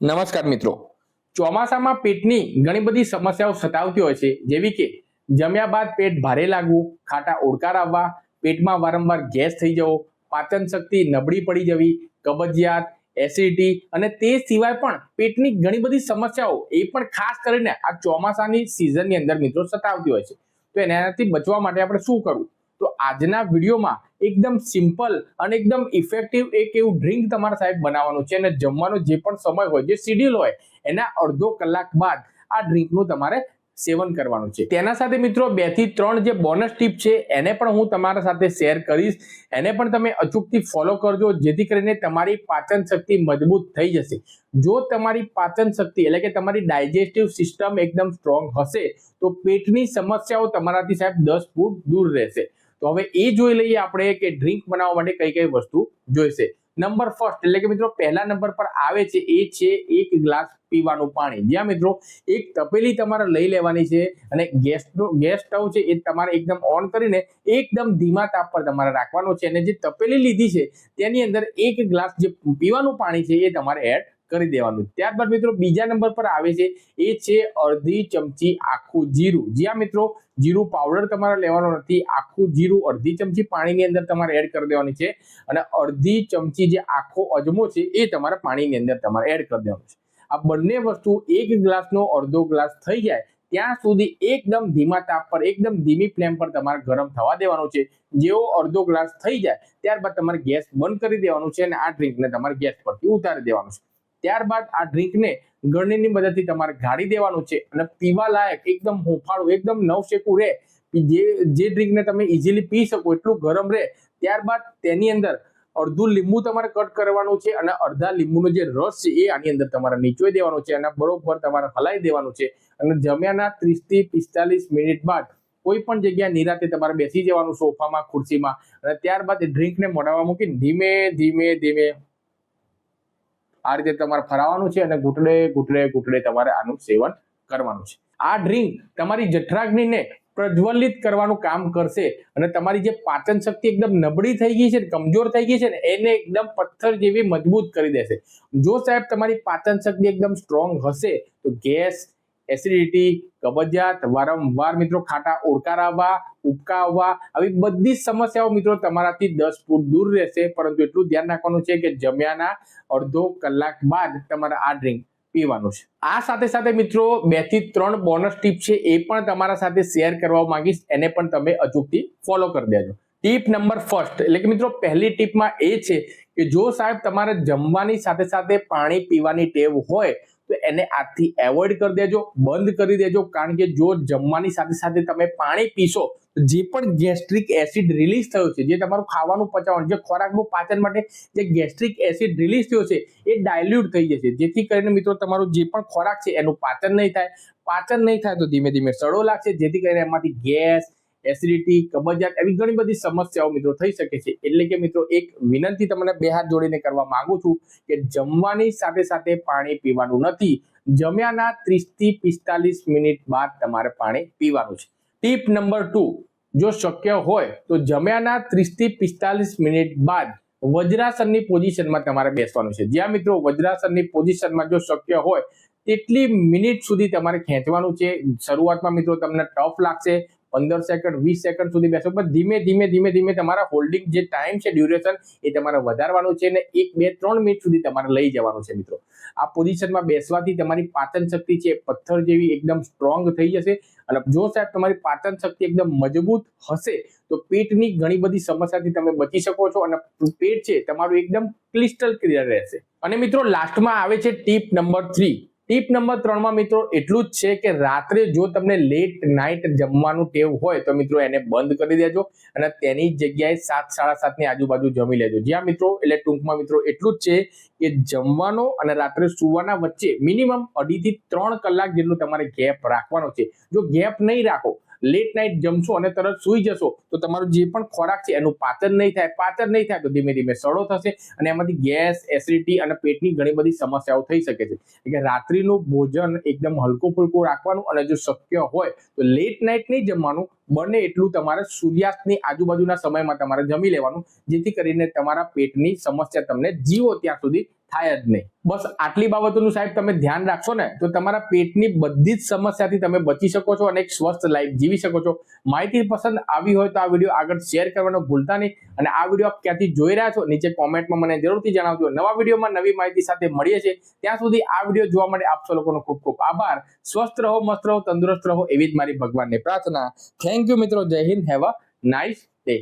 નમસ્કાર મિત્રો. ચોમાસામાં પેટની ઘણી બધી સમસ્યાઓ સતાવતી હોય છે. જેવી કે જમ્યા બાદ પેટ ભારે લાગવું, ખાટા ઓડકાર આવવા, પેટમાં વારંવાર ગેસ થઈ જવો, પાચન શક્તિ નબળી પડી જવી, કબજિયાત, એસિડિટી અને તે સિવાય પણ પેટની ઘણી બધી સમસ્યાઓ એ પણ ખાસ કરીને આ ચોમાસાની સિઝનની અંદર મિત્રો સતાવતી હોય છે. તો એનાથી બચવા માટે આપણે શું કરવું? તો આજના વિડીયોમાં એકદમ સિમ્પલ અને એકદમ ઇફેક્ટિવ એક એવું ડ્રિંક તમારા સાહેબ બનાવવાનું છે અને જમવાનો જે પણ સમય હોય, જે શિડ્યુલ હોય, એના અડધો કલાક બાદ આ ડ્રિંકનું તમારે સેવન કરવાનું છે. તેના સાથે મિત્રો બેથી ત્રણ જે બોનસ ટીપ છે, એને પણ હું તમારા સાથે શેર કરીશ. એને પણ તમે અચૂકથી ફોલો કરજો, જેથી કરીને તમારી પાચન શક્તિ મજબૂત થઈ જશે. જો તમારી પાચન શક્તિ એટલે કે તમારી ડાયજેસ્ટિવ સિસ્ટમ એકદમ સ્ટ્રોંગ હશે, તો પેટની સમસ્યાઓ તમારાથી સાહેબ દસ ફૂટ દૂર રહેશે. તો હવે એ જોઈ લઈએ આપણે કે ડ્રિંક બનાવવા માટે કઈ કઈ વસ્તુ જોઈશે. નંબર ફર્સ્ટ એટલે કે મિત્રો પહેલા નંબર પર આવે છે એ છે એક ગ્લાસ પીવાનું પાણી. જ્યાં મિત્રો એક તપેલી તમારે લઈ લેવાની છે અને ગેસ ગેસ સ્ટવ છે એ તમારે એકદમ ઓન કરીને એકદમ ધીમા તાપ પર તમારે રાખવાનો છે અને જે તપેલી લીધી છે તેની અંદર એક ગ્લાસ જે પીવાનું પાણી છે એ તમારે એડ કરી દેવાનું. ત્યારબાદ મિત્રો બીજા નંબર પર આવે છે એ છે અડધી ચમચી આખું જીરું. જ્યાં મિત્રો જીરું પાવડર તમારે લેવાનો નથી. આખું જીરું અડધી ચમચી પાણીની અંદર તમારે એડ કરી દેવાની છે. અને અડધી ચમચી જે આખો અજમો છે એ તમારે પાણીની અંદર તમારે એડ કરી દેવાનું છે. આ બંને વસ્તુ એક ગ્લાસનો અડધો ગ્લાસ થઈ જાય, ત્યાં સુધી એકદમ ધીમા તાપ પર, એકદમ ધીમી ફ્લેમ પર તમારે ગરમ થવા દેવાનું છે. જેવો અડધો ગ્લાસ થઈ જાય, ત્યારબાદ તમારે ગેસ બંધ કરી દેવાનું છે અને આ ડ્રિંકને તમારે ગેસ પરથી ઉતારી દેવાનું છે. ત્યારબાદ આ ડ્રિંકને ગળણીની મદદથી તમારે ગાળી દેવાનું છે અને પીવા લાયક એકદમ હુંફાળું, એકદમ નવશેકું રહે. જે જે ડ્રિંકને તમે ઇઝીલી પી શકો, એટલું ગરમ રહે. ત્યારબાદ તેની અંદર અડધું લીંબુ તમારે કટ કરવાનું છે અને અડધા લીંબુનો જે રસ છે એ આની અંદર તમારે નીચોઈ દેવાનો છે અને બરોબર તમારે હલાવી દેવાનું છે. અને જમ્યાના ત્રીસથી પિસ્તાલીસ મિનિટ બાદ કોઈ પણ જગ્યા નિરાતે તમારે બેસી જવાનું સોફામાં, ખુરશીમાં. અને ત્યારબાદ ડ્રિંકને મોઢામાં મૂકી ધીમે ધીમે ધીમે આ રીતે તમારે ફરાવાનું છે અને ઘૂંટડે ઘૂંટડે ઘૂંટડે તમારે આનું સેવન કરવાનું છે. આ ડ્રિંક તમારી જઠરાગ્નિને પ્રજ્વલિત કરવાનું કામ કરશે અને તમારી જે પાચન શક્તિ એકદમ નબળી થઈ ગઈ છે કમજોર થઈ ગઈ છે ને એને એકદમ પથ્થર જેવી મજબૂત કરી દેશે. જો સાહેબ તમારી પાચન શક્તિ એકદમ સ્ટ્રોંગ હશે તો ગેસ એસિડિટી કબજિયાત, વારંવાર મિત્રો ખાટા ઓડકાર આવવા ઉબકા આવવા આવી બધી જ સમસ્યાઓ મિત્રો તમારાથી દસ ફૂટ દૂર રહેશે. પરંતુ એટલું ધ્યાન રાખવાનું છે કે જમ્યાના અડધો કલાક બાદ તમારે આ ડ્રિંક પીવાનું છે. આ સાથે સાથે મિત્રો બેથી ત્રણ બોનસ ટીપ છે એ પણ તમારા સાથે શેર કરવા માંગીશ. એને પણ તમે અચૂકથી ફોલો કરી દેજો. ટીપ નંબર ફર્સ્ટ એટલે કે મિત્રો પહેલી ટીપમાં એ છે કે જો સાહેબ તમારે જમવાની સાથે સાથે પાણી પીવાની ટેવ હોય તો એને આજથી એવોઇડ કરી દેજો, બંધ કરી દેજો, કારણ કે જો જમવાની સાથે સાથે તમે પાણી પીશો જે પણ ગેસ્ટ્રિક એસિડ રિલીઝ થયો છે, જે તમારું ખાવાનું પચાવવાનું, જે ખોરાકનું પાચન માટે જે ગેસ્ટ્રિક એસિડ રિલીઝ થયો છે, એ ડાયલ્યુટ થઈ જશે. જેથી કરીને મિત્રો તમારું જે પણ ખોરાક છે, એનું પાચન નહીં થાય. પાચન નહીં થાય તો ધીમે ધીમે સડો લાગશે, જેથી કરીને એમાંથી ગેસ એસિડિટી કબજિયાત એવી ઘણી બધી સમસ્યાઓ મિત્રો થઈ શકે છે. એટલે કે મિત્રો એક વિનંતી તમને બે હાથ જોડીને કરવા માંગુ છું કે જમવાની સાથે સાથે પાણી પીવાનું નથી. જમ્યાના ત્રીસથી પિસ્તાલીસ મિનિટ બાદ તમારે પાણી પીવાનું છે. ટીપ નંબર ટુ, જો શક્ય હોય તો જમ્યાના ત્રીસથી પિસ્તાલીસ મિનિટ બાદ વજ્રાસનની પોઝિશનમાં તમારે બેસવાનું છે. જ્યાં મિત્રો વજ્રાસનની પોઝિશનમાં જો શક્ય હોય, તેટલી મિનિટ સુધી તમારે ખેંચવાનું છે. શરૂઆતમાં મિત્રો તમને ટફ લાગશે પંદર સેકન્ડ વીસ સેકન્ડ સુધી બેસો. પણ ધીમે ધીમે ધીમે ધીમે તમારા હોલ્ડિંગ જે ટાઈમ છે ડ્યુરેશન એ તમારે વધારવાનું છે અને એક, બે, ત્રણ મિનિટ સુધી તમારે લઈ જવાનું છે મિત્રો. આ પોઝિશનમાં બેસવાથી તમારી પાચન શક્તિ છે પથ્થર જેવી એકદમ સ્ટ્રોંગ થઈ જશે. અને જો સાહેબ તમારી પાચન શક્તિ એકદમ મજબૂત હશે, તો પેટની ઘણી બધી સમસ્યાથી તમે બચી શકો છો અને પેટ છે તમારું એકદમ ક્લિસ્ટલ ક્લિયર રહેશે. અને મિત્રો લાસ્ટમાં આવે છે tip number three tip number ત્રણમાં મિત્રો એટલું જ છે કે રાત્રે જો તમને લેટ નાઇટ જમવાનું ટેવ હોય તો મિત્રો એને બંધ કરી દેજો અને તેની જગ્યાએ સાત, સાડા સાતની આજુબાજુ જમી લેજો. જ્યાં મિત્રો એટલે ટૂંકમાં મિત્રો એટલું જ છે કે જમવાનો અને રાત્રે સુવાના વચ્ચે મિનિમમ અઢીથી ત્રણ કલાક જેટલું તમારે ગેપ રાખવાનો છે. જો ગેપ નહીં રાખો લેટ નાઇટ જમશો અને તરત સૂઈ જશો. તો તમારું જે પણ ખોરાક છે, એનું પાચન નહીં થાય, પાચન નહીં થાય, તો ધીમે ધીમે સડો થશે અને એમાંથી ગેસ એસિડિટી અને પેટની ઘણી બધી સમસ્યાઓ થઈ શકે છે. એટલે રાત્રિનું ભોજન એકદમ હલકું ફુલકું રાખવાનું અને જો શક્ય હોય, તો લેટ નાઇટ નહીં જમવાનું, બને એટલું તમારે સૂર્યાસ્તની આજુબાજુના સમયમાં તમારે જમી લેવાનું, જેથી કરીને તમારા પેટની સમસ્યા તમને જીવો ત્યાં સુધી થાય જ નહીં. બસ આટલી બાબતોનું સાહેબ તમે ધ્યાન રાખશો ને, તો તમારા પેટની બધી જ સમસ્યાથી તમે બચી શકો છો અને એક સ્વસ્થ લાઈફ જીવી શકો છો. માહિતી પસંદ આવી હોય તો આ વીડિયો આગળ શેર કરવાનો ભૂલતા નહીં. અને આ વીડિયો આપ ક્યાંથી જોઈ રહ્યા છો, નીચે કોમેન્ટમાં મને જરૂરથી જણાવજો. નવા વિડીયોમાં નવી માહિતી સાથે મળીએ છીએ. ત્યાં સુધી આ વીડિયો જોવા માટે આપશો લોકોનો ખૂબ ખૂબ આભાર. સ્વસ્થ રહો, મસ્ત રહો, તંદુરસ્ત રહો એવી જ મારી ભગવાનની પ્રાર્થના. થેન્ક યુ મિત્રો. Jai Hind. Have a nice day